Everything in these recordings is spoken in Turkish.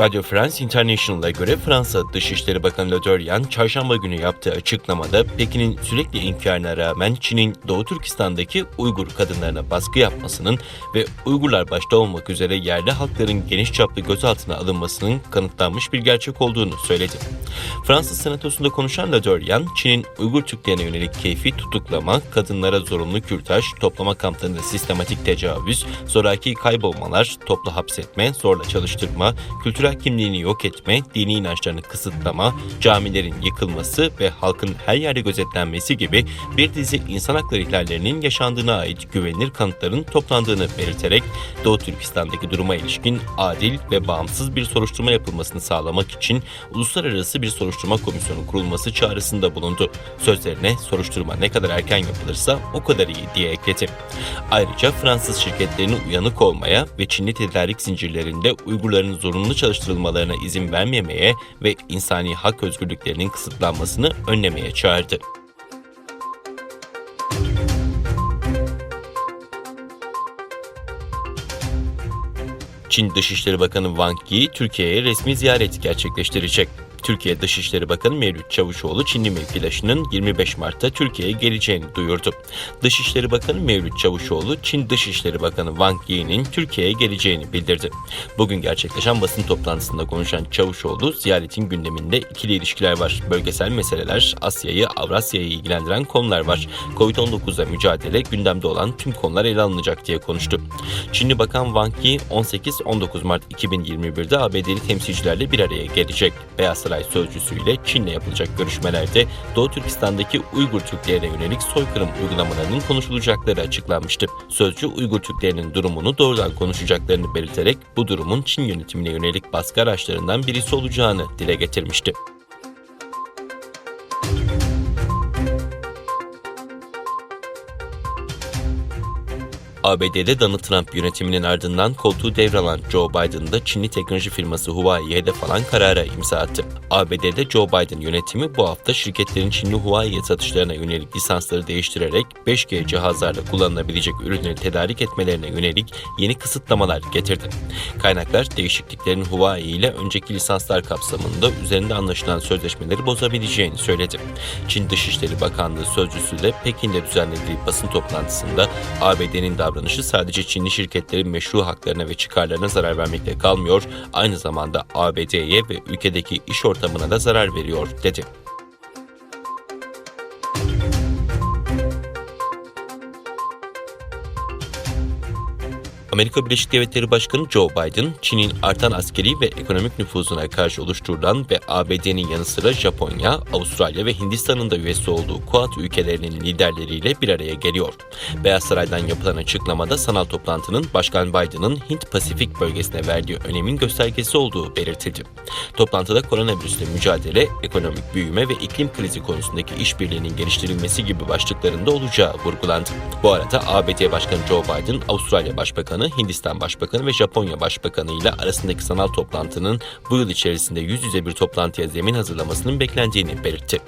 Radio France International'a göre Fransa Dışişleri Bakanı Le Drian, çarşamba günü yaptığı açıklamada Pekin'in sürekli inkarına rağmen Çin'in Doğu Türkistan'daki Uygur kadınlarına baskı yapmasının ve Uygurlar başta olmak üzere yerli halkların geniş çaplı gözaltına alınmasının kanıtlanmış bir gerçek olduğunu söyledi. Fransız senatosunda konuşan Le Drian, Çin'in Uygur Türklerine yönelik keyfi tutuklama, kadınlara zorunlu kürtaj, toplama kamplarında sistematik tecavüz, zoraki kaybolmalar, toplu hapsetme, zorla çalıştırma, kültürel kimliğini yok etme, dini inançlarını kısıtlama, camilerin yıkılması ve halkın her yerde gözetlenmesi gibi bir dizi insan hakları ihlallerinin yaşandığına ait güvenilir kanıtların toplandığını belirterek Doğu Türkistan'daki duruma ilişkin adil ve bağımsız bir soruşturma yapılmasını sağlamak için uluslararası bir soruşturma komisyonu kurulması çağrısında bulundu. Sözlerine soruşturma ne kadar erken yapılırsa o kadar iyi diye ekledi. Ayrıca Fransız şirketlerinin uyanık olmaya ve Çinli tedarik zincirlerinde Uygurların zorunlu çalıştırılmalarına izin vermemeye ve insani hak özgürlüklerinin kısıtlanmasını önlemeye çağırdı. Çin Dışişleri Bakanı Wang Yi Türkiye'ye resmi ziyaret gerçekleştirecek. Türkiye Dışişleri Bakanı Mevlüt Çavuşoğlu Çinli mevkidaşının 25 Mart'ta Türkiye'ye geleceğini duyurdu. Dışişleri Bakanı Mevlüt Çavuşoğlu Çin Dışişleri Bakanı Wang Yi'nin Türkiye'ye geleceğini bildirdi. Bugün gerçekleşen basın toplantısında konuşan Çavuşoğlu ziyaretin gündeminde ikili ilişkiler var. Bölgesel meseleler, Asya'yı, Avrasya'yı ilgilendiren konular var. Covid-19'a mücadele gündemde olan tüm konular ele alınacak diye konuştu. Çinli Bakan Wang Yi 18-19 Mart 2021'de ABD'li temsilcilerle bir araya gelecek. Beyaz Saray sözcüsüyle Çin'le yapılacak görüşmelerde Doğu Türkistan'daki Uygur Türklerine yönelik soykırım uygulamalarının konuşulacakları açıklanmıştı. Sözcü Uygur Türklerinin durumunu doğrudan konuşacaklarını belirterek bu durumun Çin yönetimine yönelik baskı araçlarından birisi olacağını dile getirmişti. ABD'de Donald Trump yönetiminin ardından koltuğu devralan Joe Biden da Çinli teknoloji firması Huawei'ye hedef alan karara imza attı. ABD'de Joe Biden yönetimi bu hafta şirketlerin Çinli Huawei'ye satışlarına yönelik lisansları değiştirerek 5G cihazlarla kullanılabilecek ürünleri tedarik etmelerine yönelik yeni kısıtlamalar getirdi. Kaynaklar değişikliklerin Huawei ile önceki lisanslar kapsamında üzerinde anlaşılan sözleşmeleri bozabileceğini söyledi. Çin Dışişleri Bakanlığı sözcüsü de Pekin'de düzenlediği basın toplantısında ABD'nin davranışı sadece Çinli şirketlerin meşru haklarına ve çıkarlarına zarar vermekle kalmıyor, aynı zamanda ABD'ye ve ülkedeki iş ortamına da zarar veriyor, dedi. Amerika Birleşik Devletleri Başkanı Joe Biden, Çin'in artan askeri ve ekonomik nüfuzuna karşı oluşturulan ve ABD'nin yanı sıra Japonya, Avustralya ve Hindistan'ın da üyesi olduğu Quad ülkelerinin liderleriyle bir araya geliyor. Beyaz Saray'dan yapılan açıklamada sanal toplantının Başkan Biden'ın Hint-Pasifik bölgesine verdiği önemin göstergesi olduğu belirtildi. Toplantıda koronavirüsle mücadele, ekonomik büyüme ve iklim krizi konusundaki işbirliğinin geliştirilmesi gibi başlıklarında olacağı vurgulandı. Bu arada ABD Başkanı Joe Biden, Avustralya Başbakanı Hindistan Başbakanı ve Japonya Başbakanı ile arasındaki sanal toplantının bu yıl içerisinde yüz yüze bir toplantıya zemin hazırlamasının beklendiğini belirtti.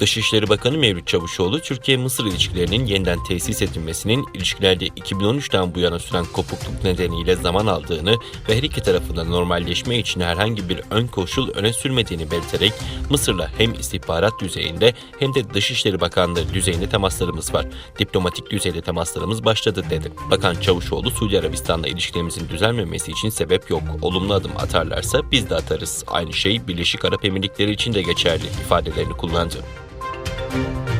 Dışişleri Bakanı Mevlüt Çavuşoğlu, Türkiye-Mısır ilişkilerinin yeniden tesis edilmesinin ilişkilerde 2013'ten bu yana süren kopukluk nedeniyle zaman aldığını ve her iki tarafında normalleşme için herhangi bir ön koşul öne sürmediğini belirterek Mısır'la hem istihbarat düzeyinde hem de Dışişleri Bakanlığı düzeyinde temaslarımız var. Diplomatik düzeyde temaslarımız başladı dedi. Bakan Çavuşoğlu, Suudi Arabistan'la ilişkilerimizin düzelmemesi için sebep yok. Olumlu adım atarlarsa biz de atarız. Aynı şey Birleşik Arap Emirlikleri için de geçerli ifadelerini kullandı. Thank you.